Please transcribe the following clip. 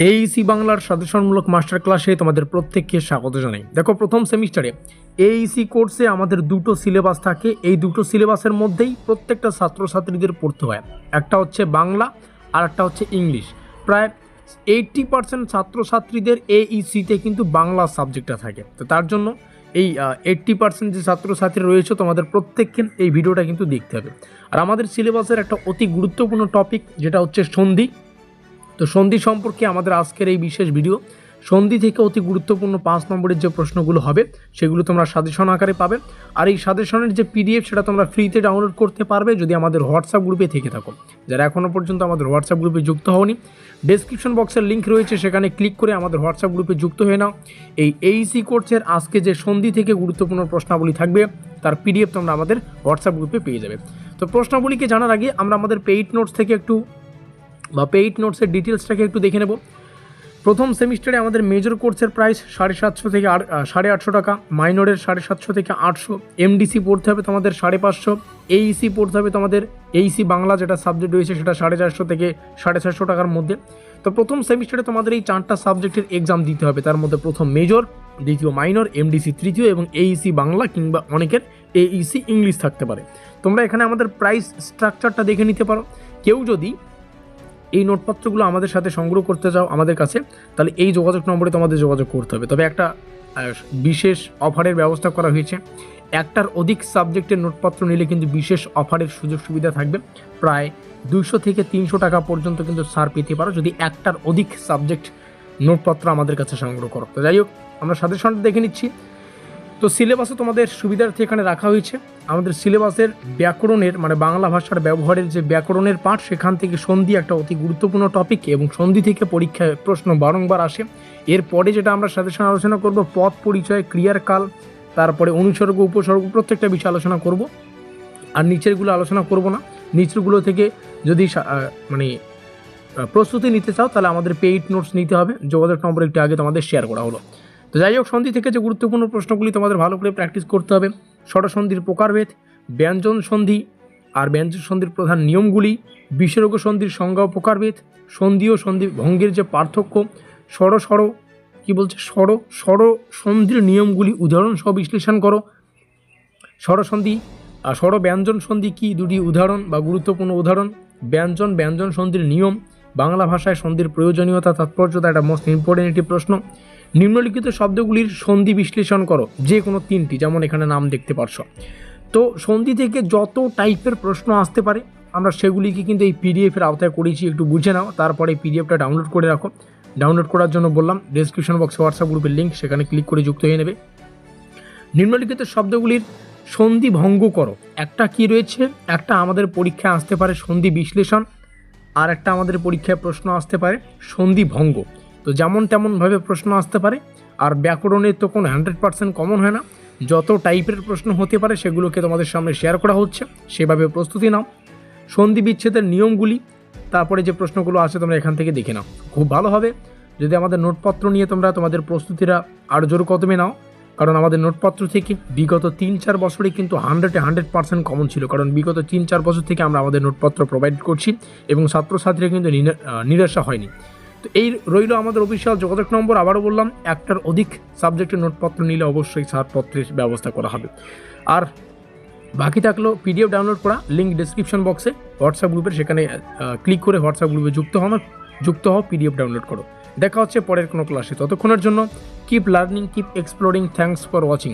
এইসি বাংলার সাজেশনমূলক মাস্টার ক্লাসে তোমাদের প্রত্যেককে স্বাগত জানাই। দেখো, প্রথম সেমিস্টারে এইসি কোর্সে আমাদের দুটো সিলেবাস থাকে। এই দুটো সিলেবাসের মধ্যেই প্রত্যেকটা ছাত্রছাত্রীদের পড়তে হয়। একটা হচ্ছে বাংলা আর একটা হচ্ছে ইংলিশ। প্রায় এইটটি পার্সেন্ট ছাত্রছাত্রীদের এইসিতে কিন্তু বাংলা সাবজেক্টটা থাকে। তো তার জন্য এই এইট্টি পার্সেন্ট যে ছাত্রছাত্রী রয়েছে, তোমাদের প্রত্যেককে এই ভিডিওটা কিন্তু দেখতে হবে। আর আমাদের সিলেবাসের একটা অতি গুরুত্বপূর্ণ টপিক যেটা হচ্ছে সন্ধি। তো সন্ধি সম্পর্কে আমাদের আজকের এই বিশেষ ভিডিও। সন্ধি থেকে অতি গুরুত্বপূর্ণ পাঁচ নম্বরের যে প্রশ্নগুলো হবে, সেগুলো তোমরা সাজেশন আকারে পাবে। আর এই সাজেশনের যে পিডিএফ, সেটা তোমরা ফ্রিতে ডাউনলোড করতে পারবে যদি আমাদের হোয়াটসঅ্যাপ গ্রুপে থেকে থাকো। যারা এখনও পর্যন্ত আমাদের হোয়াটসঅ্যাপ গ্রুপে যুক্ত হওনি ডেসক্রিপশন বক্সের লিঙ্ক রয়েছে, সেখানে ক্লিক করে আমাদের হোয়াটসঅ্যাপ গ্রুপে যুক্ত হয়ে নাও। এই এইসি কোর্সের আজকে যে সন্ধি থেকে গুরুত্বপূর্ণ প্রশ্নাবলী থাকবে, তার পিডিএফ তোমরা আমাদের হোয়াটসঅ্যাপ গ্রুপে পেয়ে যাবে। তো প্রশ্নাবলীকে জানার আগে আমরা আমাদের পেইড নোটস থেকে একটু বা পেইড নোটসের ডিটেলসটাকে একটু দেখে নেব। প্রথম সেমিস্টারে আমাদের মেজর কোর্সের প্রাইস সাড়ে সাতশো থেকে সাড়ে আটশো টাকা মাইনরের সাড়ে সাতশো থেকে আটশো। এমডিসি পড়তে হবে তোমাদের সাড়ে পাঁচশো। এইসি পড়তে হবে তোমাদের এইসি বাংলা যেটা সাবজেক্ট রয়েছে সেটা সাড়ে চারশো থেকে সাড়ে চারশো টাকার মধ্যে। তো প্রথম সেমিস্টারে তোমাদের এই চারটা সাবজেক্টের এক্সাম দিতে হবে। তার মধ্যে প্রথম মেজর দ্বিতীয় মাইনর এমডিসি তৃতীয় এবং এইসি বাংলা কিংবা অনেকের এইসি ইংলিশ থাকতে পারে। তোমরা এখানে আমাদের প্রাইস স্ট্রাকচারটা দেখে নিতে পারো। কেউ যদি এই নোটপত্রগুলো আমাদের সাথে সংগ্রহ করতে চাও আমাদের কাছে, তাহলে এই যোগাযোগ নম্বরে তোমাদের যোগাযোগ করতে হবে। তবে একটা বিশেষ অফারের ব্যবস্থা করা হয়েছে। একটার অধিক সাবজেক্টের নোটপত্র নিলে কিন্তু বিশেষ অফারের সুযোগ সুবিধা থাকবে। প্রায় দুইশো থেকে তিনশো টাকা পর্যন্ত কিন্তু ছাড় পেতে পারো যদি একটার অধিক সাবজেক্ট নোটপত্র আমাদের কাছে সংগ্রহ করো। তো যাই হোক, আমরা সাজেশনটা দেখে নিচ্ছি। তো সিলেবাসও তোমাদের সুবিধার্থে এখানে রাখা হয়েছে। আমাদের সিলেবাসের ব্যাকরণের মানে বাংলা ভাষার ব্যবহারের যে ব্যাকরণের পাঠ, সেখান থেকে সন্ধি একটা অতি গুরুত্বপূর্ণ টপিক এবং সন্ধি থেকে পরীক্ষায় প্রশ্ন বারংবার আসে। এরপরে যেটা আমরা সাজেশন আলোচনা করব, পথ পরিচয় ক্রিয়ার কাল তারপরে অনুসর্গ, উপসর্গ, প্রত্যেকটা বিষয় আলোচনা করব। আর নিচেরগুলো আলোচনা করব না। নিচেরগুলো থেকে যদি মানে প্রস্তুতি নিতে চাও, তাহলে আমাদের পেইড নোটস নিতে হবে। যোগাযোগ নম্বর একটু আগে তোমাদের শেয়ার করা হলো। তো যাই হোক, সন্ধি থেকে যে গুরুত্বপূর্ণ প্রশ্নগুলি তোমাদের ভালো করে প্র্যাকটিস করতে হবে। ষড়সন্ধির প্রকারভেদ, ব্যঞ্জন সন্ধি আর ব্যঞ্জন সন্ধির প্রধান নিয়মগুলি বিসর্গ সন্ধির সংজ্ঞা ও প্রকারভেদ, সন্ধি ও সন্ধি ভঙ্গের যে পার্থক্য, ষড় ষড়, কি বলছে? ষড় ষড় সন্ধির নিয়মগুলি উদাহরণ সহ বিশ্লেষণ করো। ষড়সন্ধি আর ষড় ব্যঞ্জন সন্ধি কি? দুটি উদাহরণ বা গুরুত্বপূর্ণ উদাহরণ। ব্যঞ্জন ব্যঞ্জন সন্ধির নিয়ম, বাংলা ভাষায় সন্ধির প্রয়োজনীয়তা, তাৎপর্যতা একটা মোস্ট ইম্পর্টেন্ট একটি প্রশ্ন। নিম্নলিখিত শব্দগুলির সন্ধি বিশ্লেষণ করো, যে কোনো তিনটি, যেমন এখানে নাম দেখতে পারছ। তো সন্ধি থেকে যত টাইপের প্রশ্ন আসতে পারে, আমরা সেগুলিকে কিন্তু এই পিডিএফের আওতায় করেছি, একটু বুঝে নাও। তারপরে পিডিএফটা ডাউনলোড করে রাখো। ডাউনলোড করার জন্য বললাম ডেসক্রিপশন বক্সে হোয়াটসঅ্যাপ গ্রুপের লিঙ্ক সেখানে ক্লিক করে যুক্ত হয়ে নেবে। নিম্নলিখিত শব্দগুলির সন্ধি ভঙ্গ করো। একটা কি রয়েছে? একটা আমাদের পরীক্ষায় আসতে পারে সন্ধি বিশ্লেষণ, আর একটা আমাদের পরীক্ষায় প্রশ্ন আসতে পারে সন্ধি ভঙ্গ। তো যেমন তেমনভাবে প্রশ্ন আসতে পারে, আর ব্যাকরণের তো কোনো হান্ড্রেড পার্সেন্ট কমন হয় না। যত টাইপের প্রশ্ন হতে পারে সেগুলোকে তোমাদের সামনে শেয়ার করা হচ্ছে, সেভাবে প্রস্তুতি নাও। সন্ধি বিচ্ছেদের নিয়মগুলি, তারপরে যে প্রশ্নগুলো আছে তোমরা এখান থেকে দেখে নাও। খুব ভালো হবে। যদি আমাদের নোটপত্র নিয়ে তোমরা তোমাদের প্রস্তুতিরা আরও জোর কদমে নাও, কারণ আমাদের নোটপত্র থেকে বিগত তিন চার বছরে কিন্তু হান্ড্রেডে হান্ড্রেড পার্সেন্ট কমন ছিল, কারণ বিগত তিন চার বছর থেকে আমরা আমাদের নোটপত্র প্রোভাইড করছি এবং ছাত্রছাত্রীরা কিন্তু নিরা- নিরাশা হয়নি। তো এই রইল আমাদের অফিসিয়াল যোগাযোগ নম্বর। আবারও বললাম, একটার অধিক সাবজেক্টের নোটপত্র নিলে অবশ্যই ছাড়পত্রের ব্যবস্থা করা হবে। আর বাকি থাকল পিডিএফ ডাউনলোড করা লিঙ্ক ডিসক্রিপশন বক্সে হোয়াটসঅ্যাপ গ্রুপের সেখানে ক্লিক করে হোয়াটসঅ্যাপ গ্রুপে যুক্ত হও যুক্ত হও পিডিএফ ডাউনলোড করো। দেখা হচ্ছে পরের কোনো ক্লাসে ততক্ষণের জন্য keep learning keep exploring thanks for watching